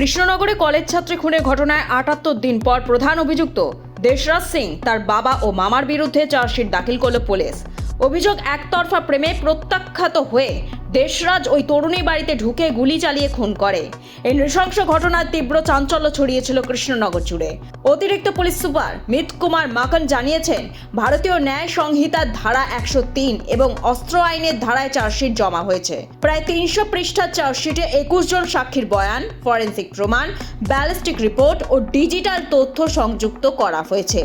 কৃষ্ণনগরে কলেজ ছাত্রী খুনের ঘটনায় আটাত্তর দিন পর প্রধান অভিযুক্ত দেশরাজ সিং তার বাবা ও মামার বিরুদ্ধে চার্জশিট দাখিল করল পুলিশ। অভিযোগ একতরফা প্রেমে প্রত্যাখ্যাত হয়ে দেশরাজ ওই তরুণী বাড়িতে ঢুকে গুলি চালিয়ে খুন করে। এই নৃশংস ঘটনার তীব্র চাঞ্চল্য ছড়িয়েছিল কৃষ্ণনগর জুড়ে। অতিরিক্ত পুলিশ সুপার মিত কুমার মাখন জানিয়েছেন, ভারতীয় ন্যায় সংহিতার ধারা একশো তিন এবং অস্ত্র আইনের ধারায় চার্জশিট জমা হয়েছে। প্রায় তিনশো পৃষ্ঠার চার্জশিটে একুশ জন সাক্ষীর বয়ান, ফরেন্সিক প্রমাণ, ব্যালিস্টিক রিপোর্ট ও ডিজিটাল তথ্য সংযুক্ত করা হয়েছে।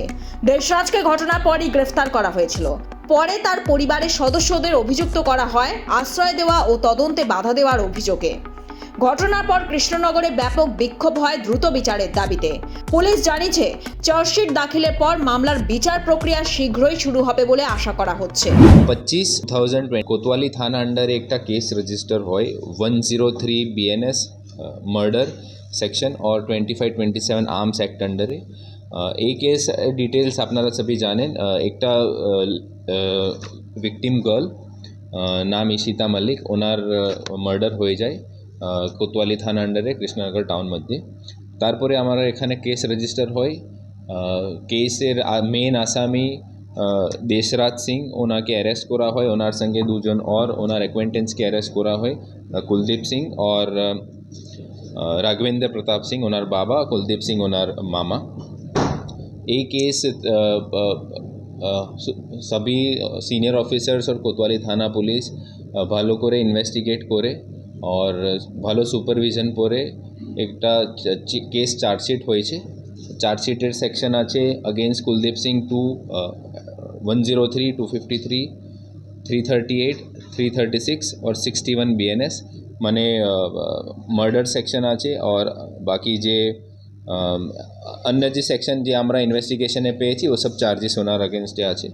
দেশরাজকে ঘটনার পরই গ্রেফতার করা হয়েছিল। পরে তার পরিবারের সদস্যদের অভিযুক্ত করা হয়, আশ্রয় দেওয়া ও তদন্তে বাধা দেওয়ার অভিযোগে। ঘটনার পর কৃষ্ণনগরে ব্যাপক বিক্ষোভ হয় দ্রুত বিচারের দাবিতে। পুলিশ জানিয়েছে, চার্জশিট দাখিলের পর মামলার বিচার প্রক্রিয়া শীঘ্রই শুরু হবে বলে আশা করা হচ্ছে। পঁচিশ থাউজেন্ড কোতোয়ালি থানা আন্ডারে একটা কেস রেজিস্টার হয় one zero three BNS murder section or twenty five twenty seven arms act আন্ডারে এই কেস ডিটেলস আপনারা সবই জানেন আহ, একটা ভিকটিম গার্ল নাম ঈশিতা মল্লিক ওনার মার্ডার হয়ে যায় আহ, কোতোয়ালি থানা আন্ডারে কৃষ্ণনগর টাউন মধ্যে তারপরে আমার এখানে কেস রেজিস্টার হয় আহ, কেসের মেন আসামি আহ, দেশরাজ সিং ওনাকে অ্যারেস্ট করা হয় ওনার সঙ্গে দুজন और ওনার অ্যাকোয়েন্টেন্সকে অ্যারেস্ট করা হয় আহ, কুলদীপ সিং और আহ, আহ, রাঘবেন্দ্র প্রতাপ সিং ওনার বাবা কুলদীপ সিং ওনার মামা এই কেস আহ, আহ, আহ, সু- সবই সিনিয়র অফিসার্স আর কোতোয়ালি থানা পুলিশ আহ, ভালো করে ইনভেস্টিগেট করে আর ভালো সুপারভিশন পরে একটা কেস চার্জশিট হয়েছে চার্জশিটের সেকশন আছে against Kuldeep Singh two one zero three two fifty three three thirty eight three thirty six আর সিক্সটি ওয়ান বিএনএস মানে মার্ডার সেকশন আছে আর বাকি যে अन्य जे सेक्शन जो हमारा इन्वेस्टिगेशन पे वो सब चार्जेस ओनार अगेंस्ट है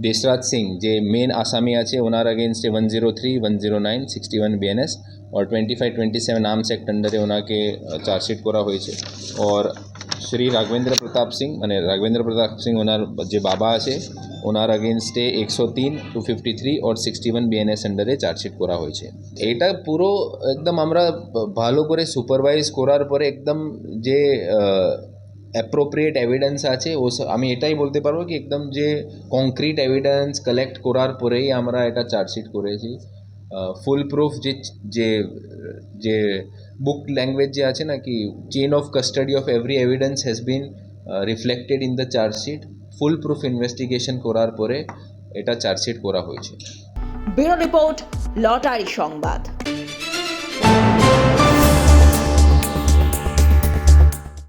देशराज सिंह जो मेन आसामी है ओनार against one zero three one zero nine sixty one B N S और twenty five twenty seven arms act under ओना के चार्जशीट पूरा हो और শ্রী রাঘবেন্দ্র প্রতাপ সিং মানে রাঘবেন্দ্র প্রতাপ সিং ওনার যে বাবা আছে, ওনার আগেনস্টে একশো তিন two fifty three or sixty one BNS আন্ডারে চার্জশিট করা হয়েছে। এটা পুরো একদম আমরা ভালো করে সুপারভাইজ করার পরে একদম যে অ্যাপ্রোপ্রিয়েট এভিডেন্স আছে, ও আমি এটাই বলতে পারব কি একদম যে কংক্রিট এভিডেন্স কালেক্ট করার পরেই আমরা এটা চার্জশিট করেছি। ফুল প্রুফ যে যে যে বুক ল্যাঙ্গুয়েজ যে আছে না কি chain of custody of every evidence has been reflected in the chargesheet full proof investigation করার পরে এটা চার্জশিট করা হয়েছে। ব্যুরো রিপোর্ট, লটারি সংবাদ।